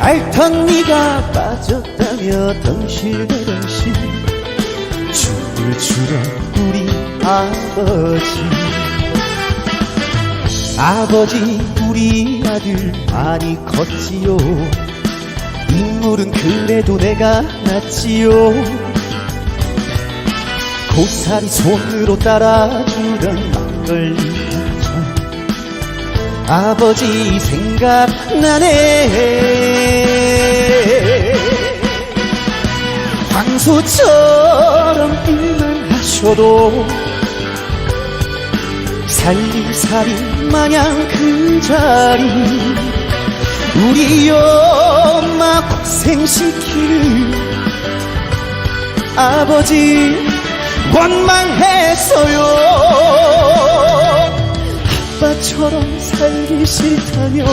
알던 네가 빠졌다며 덩실대덩실 춤을 추던 우리 아버지. 아버지 우리 아들 많이 컸지요. 인물은 그래도 내가 낫지요. 고사리 손으로 따라주던 막걸리 아버지 생각나네 황소처럼 일만 하셔도 살림살이 마냥 그 자리. 우리 엄마 고생시키는 아버지 원망했어요. 아빠처럼 살기 싫다며